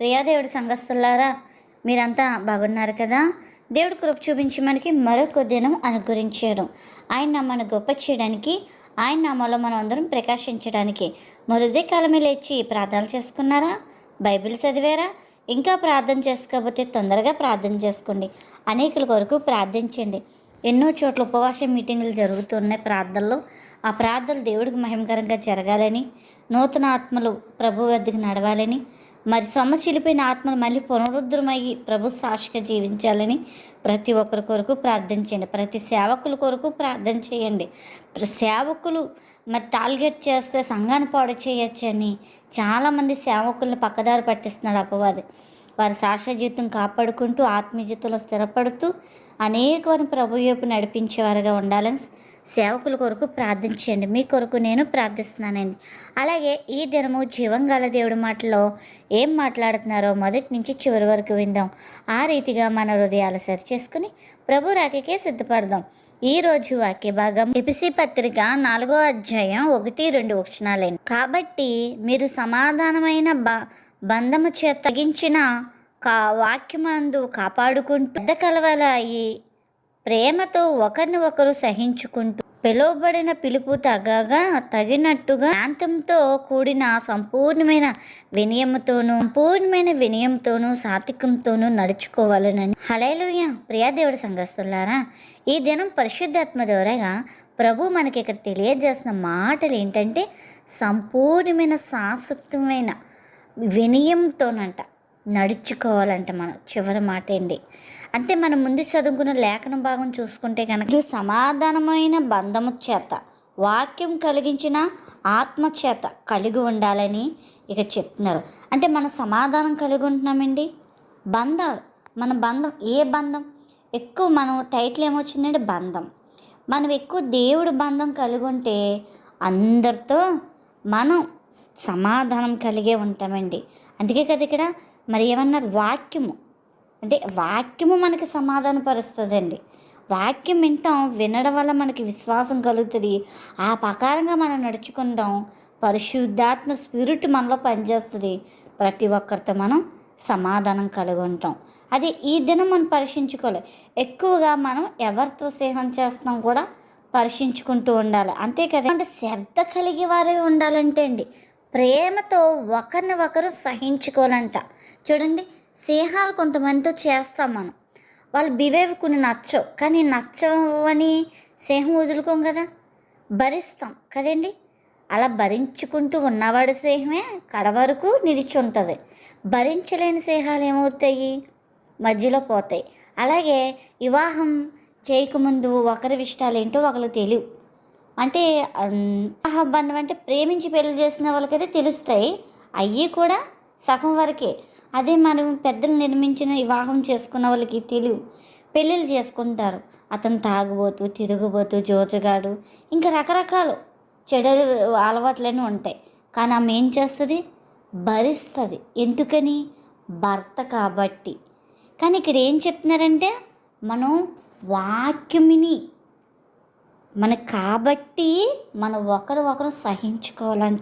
ప్రియాదేవుడి సంఘస్థులారా మీరంతా బాగున్నారు కదా? దేవుడు కృప చూపించి మనకి మరొక దినం అనుగ్రహించారు ఆయన నామాన్ని గొప్ప చేయడానికి ఆయన నామాలో మనం అందరం ప్రకాశించడానికి మరుదే కాలమే లేచి ప్రార్థనలు చేసుకున్నారా? బైబిల్ చదివారా? ఇంకా ప్రార్థన చేసుకోకపోతే తొందరగా ప్రార్థన చేసుకోండి. అనేకుల కొరకు ప్రార్థించండి. ఎన్నో చోట్ల ఉపవాస మీటింగులు జరుగుతున్నాయి ప్రార్థనలు. ఆ ప్రార్థనలు దేవుడికి మహిమకరంగా జరగాలని నూతన ఆత్మలు ప్రభు వద్దకు నడవాలని మరి సమస్యలపైన ఆత్మలు మళ్ళీ పునరుద్ధరమయ్యి ప్రభు సాక్షిగా జీవించాలని ప్రతి ఒక్కరి కొరకు ప్రార్థన చేయండి. ప్రతి సేవకుల కొరకు ప్రార్థన చేయండి. ప్ర- సేవకులు మరి టార్గెట్ చేస్తే సంఘాన్ని పాడు చేయొచ్చని చాలామంది సేవకులను పక్కదారి పట్టిస్తున్నాడు అపవాది. వారి శాశ్వత జీవితం కాపాడుకుంటూ ఆత్మీయతలో స్థిరపడుతూ అనేక వారిని ప్రభు వైపు నడిపించేవారుగా ఉండాలని సేవకుల కొరకు ప్రార్థించండి మీ కొరకు నేను ప్రార్థిస్తున్నానండి. అలాగే ఈ దినము జీవంగాల దేవుడి మాటలో ఏం మాట్లాడుతున్నారో మొదటి నుంచి చివరి వరకు విందాం. ఆ రీతిగా మన హృదయాలు సరి చేసుకుని ప్రభు రాకకే సిద్ధపడదాం. ఈ రోజు వాక్య భాగం ఎపిసి పత్రిక నాలుగో అధ్యాయం ఒకటి రెండు వచనాలేను కాబట్టి మీరు సమాధానమైన బ బంధము చేత తగించిన కా వాక్యమందు కాపాడుకుంటూ పెద్ద కలవలాయి ప్రేమతో ఒకరిని ఒకరు సహించుకుంటూ పిలువబడిన పిలుపు తగగా తగినట్టుగా శాంతంతో కూడిన సంపూర్ణమైన వినయంతోనూ సంపూర్ణమైన వినయంతోనూ సాత్వికంతోనూ నడుచుకోవాలనని. హలేలుయ ప్రియాదేవుడి సంఘస్తులారా ఈ దినం పరిశుద్ధాత్మ ద్వారాగా ప్రభు మనకి ఇక్కడ తెలియజేస్తున్న మాటలు ఏంటంటే సంపూర్ణమైన శాశ్వతమైన వినయంతోనంట నడుచుకోవాలంట మనం. చివరి మాట అండి అంటే మనం ముందు చదువుకున్న లేఖన భాగం చూసుకుంటే కనుక సమాధానమైన బంధము చేత వాక్యం కలిగించిన ఆత్మ చేత కలిగి ఉండాలని ఇక చెప్తున్నారు. అంటే మన సమాధానం కలిగి ఉంటున్నామండి? బంధాలు మన బంధం ఏ బంధం? ఎక్కువ మనం టైటిల్ ఏమొచ్చిందంటే బంధం. మనం ఎక్కువ దేవుడు బంధం కలిగి ఉంటే అందరితో మనం సమాధానం కలిగే ఉంటామండి. అందుకే కదా ఇక్కడ మరి ఏమన్నారు? వాక్యము. అంటే వాక్యము మనకి సమాధానపరుస్తుందండి. వాక్యం వింటాం వినడం వల్ల మనకి విశ్వాసం కలుగుతుంది. ఆ ప్రకారంగా మనం నడుచుకుందాం. పరిశుద్ధాత్మ స్పిరిట్ మనలో పనిచేస్తుంది. ప్రతి ఒక్కరితో మనం సమాధానం కలిగి ఉంటాం. అది ఈ దినం మనం పరీక్షించుకోవాలి. ఎక్కువగా మనం ఎవరితో స్నేహం చేస్తున్నాం కూడా పరీక్షించుకుంటూ ఉండాలి. అంతే కదా? అంటే శ్రద్ధ కలిగి వారే ఉండాలంటే అండి ప్రేమతో ఒకరిని ఒకరు సహించుకోవాలంట. చూడండి స్నేహాలు కొంతమందితో చేస్తాం మనం. వాళ్ళు బిహేవ్ కొన్ని నచ్చవు. కానీ నచ్చవని స్నేహం వదులుకోం కదా. భరిస్తాం కదండి. అలా భరించుకుంటూ ఉన్నవాడి స్నేహమే కడ వరకు నిలిచి ఉంటుంది. భరించలేని స్నేహాలు ఏమవుతాయి? మధ్యలో పోతాయి. అలాగే వివాహం చేయకముందు ఒకరి ఇష్టాలు ఏంటో ఒకరు తెలియవు. అంటే వివాహ బంధం అంటే ప్రేమించి పెళ్ళి చేసిన వాళ్ళకైతే తెలుస్తాయి. అయ్యి కూడా సగం వరకే. అదే మనం పెద్దలు నిర్మించిన వివాహం చేసుకున్న వాళ్ళకి తెలియవు పెళ్ళిళ్ళు చేసుకుంటారు. అతను తాగుబోతు తిరుగుబోతూ జోజగాడు. ఇంకా రకరకాలు చెడు అలవాట్లన్నీ ఉంటాయి. కానీ ఆమె ఏం చేస్తుంది? భరిస్తుంది. ఎందుకని? భర్త కాబట్టి. కానీ ఇక్కడ ఏం చెప్తున్నారంటే మనం వాక్యమిని మన కాబట్టి మనం ఒకరు ఒకరు సహించుకోవాలంట.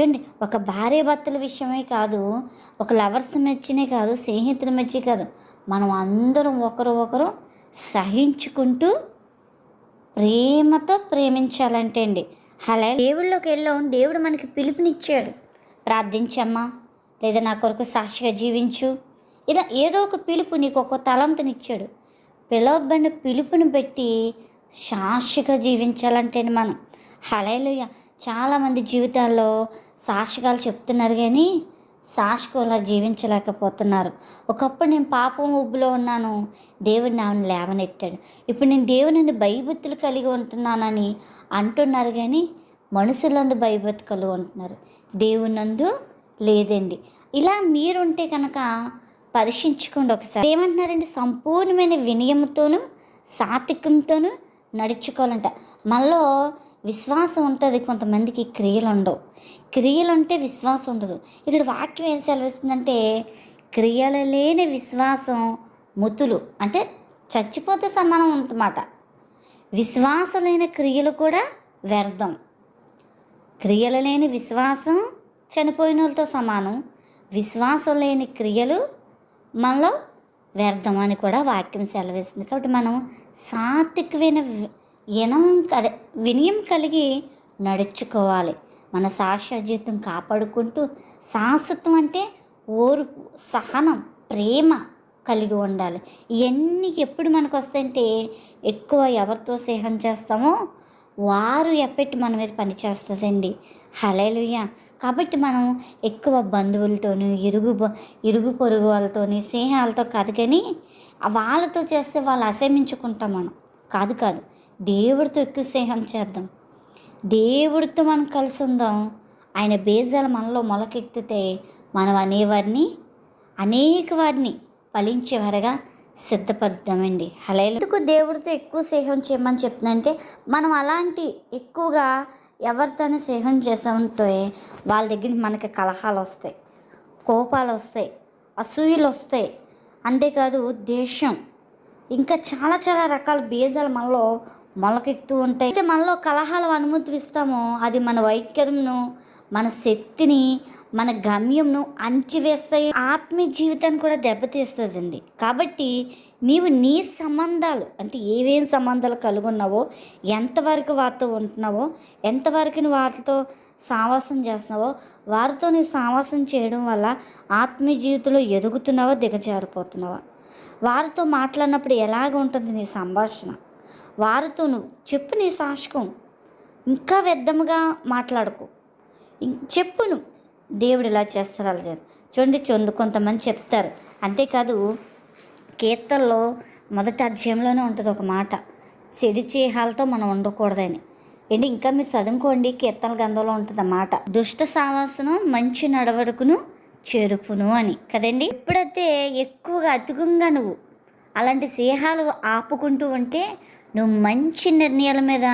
చూడండి ఒక భార్య భర్తల విషయమే కాదు ఒక లవర్స్ మెచ్చినే కాదు స్నేహితుల మధ్య కాదు. మనం అందరం ఒకరు ఒకరు సహించుకుంటూ ప్రేమతో ప్రేమించాలంటే అండి. అలా దేవుళ్ళలోకి వెళ్ళాం దేవుడు మనకి పిలుపునిచ్చాడు. ప్రార్థించమ్మా లేదా నా కొరకు సాక్షిగా జీవించు. ఇలా ఏదో ఒక పిలుపు నీకు ఒక తలంతనిచ్చాడు పిలవబడిన పిలుపుని పెట్టి సాక్షిగా జీవించాలంటే మనం. హలేలుయ చాలామంది జీవితాల్లో సాక్షికాలు చెప్తున్నారు కానీ సాక్షికు అలా జీవించలేకపోతున్నారు. ఒకప్పుడు నేను పాపం ఉబ్బులో ఉన్నాను దేవుడు నాను లేవనెట్టాడు. ఇప్పుడు నేను దేవుని భయభక్తులు కలిగి ఉంటున్నానని అంటున్నారు కానీ మనుషులందు భయభక్తి కలిగి ఉంటున్నారు. దేవునందు లేదండి. ఇలా మీరుంటే కనుక పరీక్షించుకోండి ఒకసారి. ఏమంటున్నారండి సంపూర్ణమైన వినయంతోనూ సాత్వికంతోనూ నడుచుకోవాలంట. మనలో విశ్వాసం ఉంటుంది కొంతమందికి క్రియలు ఉండవు క్రియలు అంటే విశ్వాసం ఉండదు. ఇక్కడ వాక్యం ఏం సెలవిస్తుందంటే క్రియలు లేని విశ్వాసం ముతులు. అంటే చచ్చిపోతే సమానం ఉంటన్నమాట విశ్వాసం లేని క్రియలు కూడా వ్యర్థం. క్రియలు లేని విశ్వాసం చనిపోయిన వాళ్ళతో సమానం. విశ్వాసం లేని క్రియలు మనలో వ్యర్థం అని కూడా వాక్యం సెలవిస్తుంది. కాబట్టి మనం సాత్వికమైన వినం అదే వినయం కలిగి నడుచుకోవాలి. మన సాక్ష్య జీవితం కాపాడుకుంటూ శాశ్వతం అంటే ఓర్పు సహనం ప్రేమ కలిగి ఉండాలి. ఇవన్నీ ఎప్పుడు మనకు వస్తాయంటే ఎక్కువ ఎవరితో స్నేహం చేస్తామో వారు ఎప్పటి మన మీద పనిచేస్తుందండి హలేలుయ్య కాబట్టి మనం ఎక్కువ బంధువులతోనూ ఇరుగు ఇరుగు పొరుగు వాళ్ళతోని స్నేహాలతో కాదు కానీ వాళ్ళతో చేస్తే వాళ్ళు అసహించుకుంటాం మనం. కాదు కాదు. దేవుడితో ఎక్కువ స్నేహం చేద్దాం. దేవుడితో మనం కలిసి ఉందాం. ఆయన బీజాలు మనలో మొలకెత్తితే మనం అనేవారిని అనేక వారిని ఫలించేవారుగా సిద్ధపడతామండి. అలా ఎందుకు దేవుడితో ఎక్కువ స్నేహం చేయమని చెప్తుందంటే మనం అలాంటి ఎక్కువగా ఎవరితోనే స్నేహం చేసామంటే వాళ్ళ దగ్గర మనకి కలహాలు వస్తాయి కోపాలు వస్తాయి అసూయలు వస్తాయి. అంతేకాదు దేశం ఇంకా చాలా చాలా రకాల బీజాలు మనలో మొలకెక్కుతూ ఉంటాయి. అయితే మనలో కలహాలు అనుమతిస్తామో అది మన వైఖరిను మన శక్తిని మన గమ్యంను అంచివేస్తాయి. ఆత్మీయ జీవితాన్ని కూడా దెబ్బతీస్తుందండి. కాబట్టి నీవు నీ సంబంధాలు అంటే ఏవేం సంబంధాలు కలిగి ఉన్నావో ఎంతవరకు వారితో ఉంటున్నావో ఎంతవరకు నువ్వు వారితో సావాసం చేస్తున్నావో వారితో నువ్వు సావాసం చేయడం వల్ల ఆత్మీయ జీవితంలో ఎదుగుతున్నావా దిగజారిపోతున్నావా? వారితో మాట్లాడినప్పుడు ఎలాగ ఉంటుంది నీ సంభాషణ? వారితో చెప్పు నీ సాక్షకం ఇంకా వ్యర్థముగా మాట్లాడకు. ఇం- చెప్పును. దేవుడు ఇలా చేస్తారు అలా చేస్తారు చూడండి చొందు కొంతమంది చెప్తారు. అంతేకాదు కీర్తనలో మొదటి అధ్యాయంలోనే ఉంటుంది ఒక మాట. చెడి చేహాలతో మనం ఉండకూడదని. ఏంటి? ఇంకా మీరు చదువుకోండి. కీర్తన గంధంలో ఉంటుంది అన్నమాట దుష్ట సావాసనం మంచి నడవడుకును చెరుపును అని. కదండి? ఎప్పుడైతే ఎక్కువగా అతిగుంగా నువ్వు అలాంటి స్నేహాలు ఆపుకుంటూ ఉంటే నువ్వు మంచి నిర్ణయాల మీద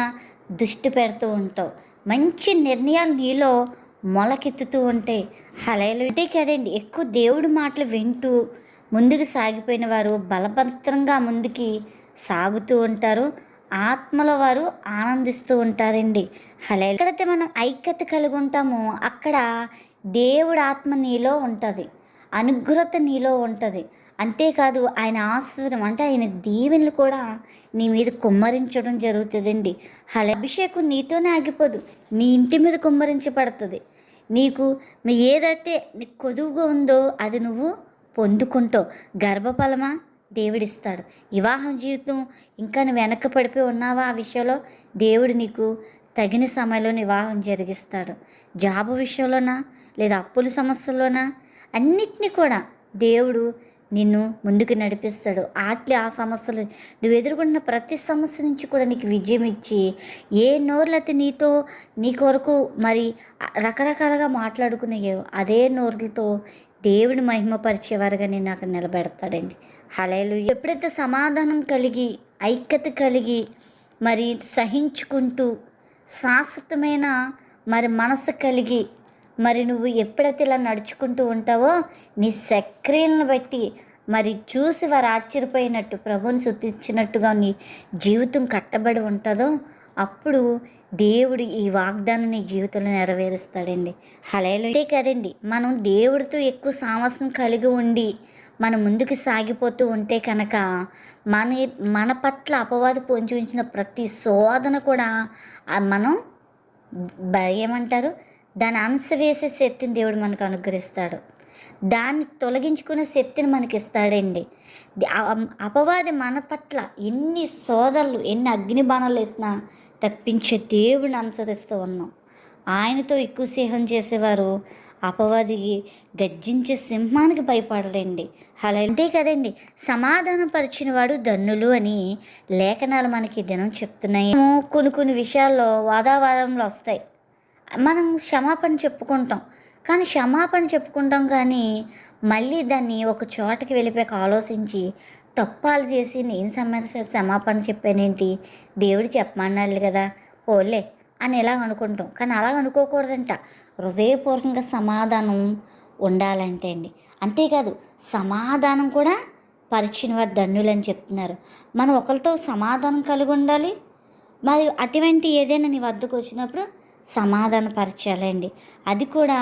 దృష్టి పెడుతూ ఉంటావు. మంచి నిర్ణయాలు నీలో మొలకెత్తుతూ ఉంటాయి హలైలు అంటే కదండి ఎక్కువ దేవుడి మాటలు వింటూ ముందుకు సాగిపోయిన వారు బలభద్రంగా ముందుకి సాగుతూ ఉంటారు. ఆత్మలో వారు ఆనందిస్తూ ఉంటారండి. హలే ఎక్కడైతే మనం ఐక్యత కలిగి ఉంటామో అక్కడ దేవుడు ఆత్మ నీలో ఉంటుంది. అనుగ్రత నీలో ఉంటుంది. అంతేకాదు ఆయన ఆశ్రయం అంటే ఆయన దీవెనలు కూడా నీ మీద కుమ్మరించడం జరుగుతుందండి. అలా అభిషేకం నీతోనే ఆగిపోదు. నీ ఇంటి మీద కుమ్మరించబడుతుంది. నీకు మీ ఏదైతే నీకు కొదువుగా ఉందో అది నువ్వు పొందుకుంటావు. గర్భఫలమా? దేవుడిస్తాడు. వివాహం జీవితం ఇంకా నువ్వు వెనక్కి పడిపోయి ఉన్నావా? ఆ విషయంలో దేవుడు నీకు తగిన సమయంలో వివాహం జరిగిస్తాడు. జాబ్ విషయంలోనా? లేదా అప్పుల సమస్యల్లోనా? అన్నిటినీ కూడా దేవుడు నిన్ను ముందుకు నడిపిస్తాడు. ఆట్లే ఆ సమస్యలు నువ్వు ఎదుర్కొన్న ప్రతి సమస్య నుంచి కూడా నీకు విజయం ఇచ్చి ఏ నోర్లైతే నీతో నీ కొరకు మరి రకరకాలుగా మాట్లాడుకున్నాయో అదే నోర్లతో దేవుని మహిమపరిచేవారుగా నేను అక్కడ నిలబెడతాడండి. హలేలు ఎప్పుడైతే సమాధానం కలిగి ఐక్యత కలిగి మరి సహించుకుంటూ శాశ్వతమైన మరి మనసు కలిగి మరి నువ్వు ఎప్పుడైతే ఇలా నడుచుకుంటూ ఉంటావో నీ సక్రియలను బట్టి మరి చూసి వారు ఆశ్చర్యపోయినట్టు ప్రభుని శుద్ధించినట్టుగా నీ జీవితం కట్టబడి ఉంటుందో అప్పుడు దేవుడు ఈ వాగ్దానం నీ జీవితంలో నెరవేరుస్తాడండి. హలేలు ఇదే కదండి మనం దేవుడితో ఎక్కువ సామస్యం కలిగి ఉండి మనం ముందుకు సాగిపోతూ ఉంటే కనుక మన మన పట్ల అపవాది పొంచి ఉంచిన ప్రతి శోధన కూడా మనం ఏమంటారు? దాన్ని అంశవేసే శక్తిని దేవుడు మనకు అనుగ్రహిస్తాడు. దాన్ని తొలగించుకునే శక్తిని మనకి ఇస్తాడండి అపవాది మన పట్ల ఎన్ని సోదరులు ఎన్ని అగ్ని బాణాలు వేసినా తప్పించే దేవుడిని అనుసరిస్తూ ఉన్నాం. ఆయనతో ఎక్కువ స్నేహం చేసేవారు అపవాదికి గర్జించే సింహానికి భయపడరండి. అలా అంతే కదండి. సమాధానపరిచిన వాడు ధన్నులు అని లేఖనాలు మనకి దినం చెప్తున్నాయి. కొన్ని కొన్ని విషయాల్లో వాదావాదంలో వస్తాయి. మనం క్షమాపణ చెప్పుకుంటాం. కానీ క్షమాపణ చెప్పుకుంటాం కానీ మళ్ళీ దాన్ని ఒక చోటకి వెళ్ళిపోయాక ఆలోచించి తప్పాలు చేసి నేను సమస్య క్షమాపణ చెప్పానేంటి? దేవుడు చెప్పమన్నాడు కదా పోలే అని ఎలా అనుకుంటాం. కానీ అలా అనుకోకూడదంట. హృదయపూర్వకంగా సమాధానం ఉండాలంటే అండి. అంతేకాదు సమాధానం కూడా పరిచిన వారు ధన్యులని చెప్తున్నారు. మనం ఒకరితో సమాధానం కలిగి ఉండాలి. మరి అటువంటి ఏదైనా నీ వద్దకు వచ్చినప్పుడు సమాధానపరచాలండి. అది కూడా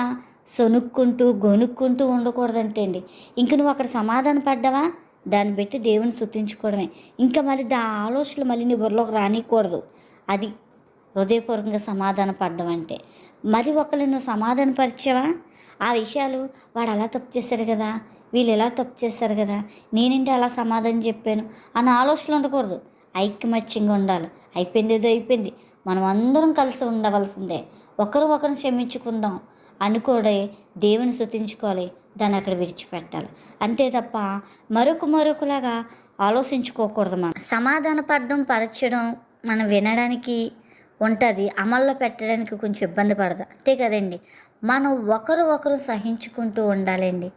సొనుక్కుంటూ గొనుక్కుంటూ ఉండకూడదంటే అండి ఇంక నువ్వు అక్కడ సమాధాన పడ్డావా దాన్ని బట్టి దేవుని శుద్ధించుకోవడమే ఇంకా మళ్ళీ దా ఆలోచనలు మళ్ళీ నీ బుర్రలోకి రానికూడదు. అది హృదయపూర్వకంగా సమాధాన పడ్డం అంటే మరి ఒకళ్ళు నువ్వు సమాధాన పరిచావా ఆ విషయాలు వాడు అలా తప్పు చేశారు కదా వీళ్ళు ఎలా తప్పు చేశారు కదా నేనేంటి అలా సమాధానం చెప్పాను అన్న ఆలోచనలు ఉండకూడదు. ఐక్యమత్యంగా ఉండాలి. అయిపోయింది ఏదో అయిపోయింది. మనం అందరం కలిసి ఉండవలసిందే. ఒకరు ఒకరిని క్షమించుకుందాం. అనుకోడే దేవుని శృతించుకోవాలి దాన్ని అక్కడ విడిచిపెట్టాలి. అంతే తప్ప మరొక మరొకలాగా ఆలోచించుకోకూడదు మనం. సమాధానపడడం పరచడం మనం వినడానికి ఉంటుంది. అమల్లో పెట్టడానికి కొంచెం ఇబ్బంది పడదు. అంతే కదండి. మనం ఒకరు ఒకరు సహించుకుంటూ ఉండాలండి.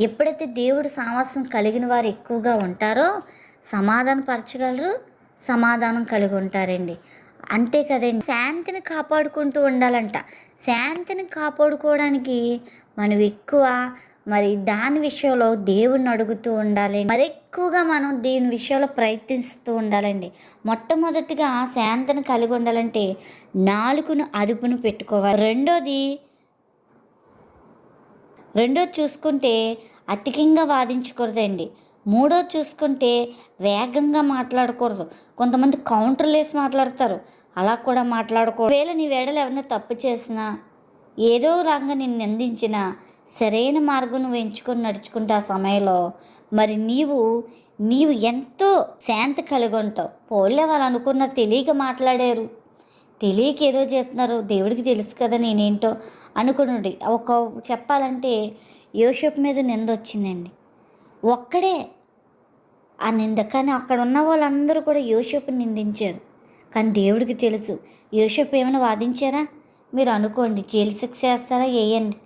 ఎప్పుడైతే దేవుడు సామర్థ్యం కలిగిన వారు ఎక్కువగా ఉంటారో సమాధాన పరచగలరు సమాధానం కలిగి ఉంటారండి. అంతే కదండి. శాంతిని కాపాడుకుంటూ ఉండాలంట. శాంతిని కాపాడుకోవడానికి మనం ఎక్కువ మరి దాని విషయంలో దేవుణ్ణి అడుగుతూ ఉండాలి మరి ఎక్కువగా మనం దీని విషయంలో ప్రయత్నిస్తూ ఉండాలండి. మొట్టమొదటిగా శాంతిని కలిగి ఉండాలంటే నాలుగును అదుపును పెట్టుకోవాలి. రెండోది రెండోది చూసుకుంటే అతికంగా వాదించకూడదండి. మూడోది చూసుకుంటే వేగంగా మాట్లాడకూడదు. కొంతమంది కౌంటర్లు వేసి మాట్లాడతారు. అలా కూడా మాట్లాడకూడదు. ఒకవేళ నీ వేడలు ఎవరైనా తప్పు చేసినా ఏదో రంగా నిన్ను నిందించినా సరైన మార్గం నువ్వు ఎంచుకొని నడుచుకుంటే ఆ సమయంలో మరి నీవు నీవు ఎంతో శాంతి కలిగి ఉంటావు. పోలే వాళ్ళు అనుకున్నారు తెలియక మాట్లాడారు. తెలియక ఏదో చేస్తున్నారు. దేవుడికి తెలుసు కదా నేనేంటో అనుకున్నాడు. ఒక చెప్పాలంటే యోషప్ మీద నింద వచ్చిందండి. ఒక్కడే ఆ నింద కానీ అక్కడ ఉన్న వాళ్ళందరూ కూడా యోషప్ని నిందించారు. కానీ దేవుడికి తెలుసు యోషప్ ఏమైనా వాదించారా? మీరు అనుకోండి జైలు శిక్ష వేస్తారా? వేయండి.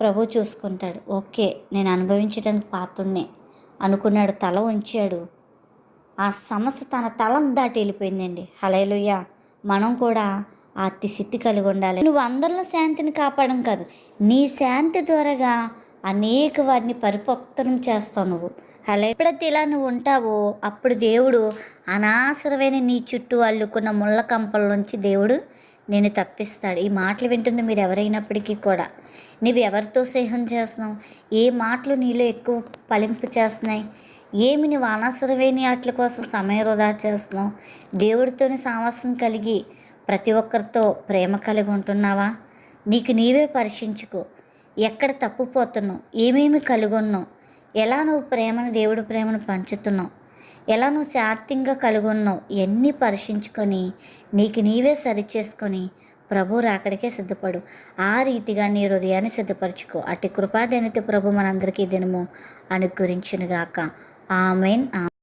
ప్రభు చూసుకుంటాడు. ఓకే నేను అనుభవించడానికి పాత్రుణ్ణే అనుకున్నాడు తల ఉంచాడు ఆ సమస్య తన తలం దాటి వెళ్ళిపోయిందండి. హలేలుయ్య మనం కూడా ఆ శక్తి కలిగి ఉండాలి. నువ్వు అందరిలో శాంతిని కాపాడడం కాదు నీ శాంతి ద్వారాగా అనేక వారిని పరిపక్తం చేస్తావు నువ్వు. అలా ఎప్పుడైతే ఇలా నువ్వు ఉంటావో అప్పుడు దేవుడు అనవసరమైన నీ చుట్టూ అల్లుకున్న ముళ్ళ కంపల నుంచి దేవుడు నేను తప్పిస్తాడు. ఈ మాటలు వింటుంది మీరు ఎవరైనప్పటికీ కూడా. నువ్వు ఎవరితో స్నేహం చేస్తున్నావు? ఏ మాటలు నీలో ఎక్కువ పలింపు చేస్తున్నాయి? ఏమి నువ్వు అనవసరమైన వాటి కోసం సమయం వృధా చేస్తున్నావు? దేవుడితోని సామస్యం కలిగి ప్రతి ఒక్కరితో ప్రేమ కలిగి ఉంటున్నావా? నీకు నీవే పరీక్షించుకో ఎక్కడ తప్పుపోతున్నావు? ఏమేమి కలుగొన్నావు? ఎలా నువ్వు ప్రేమను దేవుడి ప్రేమను పంచుతున్నావు? ఎలా నువ్వు శాంతంగా కలుగున్నావు? ఎన్ని ఇవన్నీ పరీక్షించుకొని నీకు నీవే సరిచేసుకొని ప్రభు రాకడికే సిద్ధపడు. ఆ రీతిగా నీ హృదయాన్ని సిద్ధపరచుకో. అటు కృపాదనిత ప్రభు మనందరికీ దినము అనుగ్రహించునుగాక. ఆమెన్.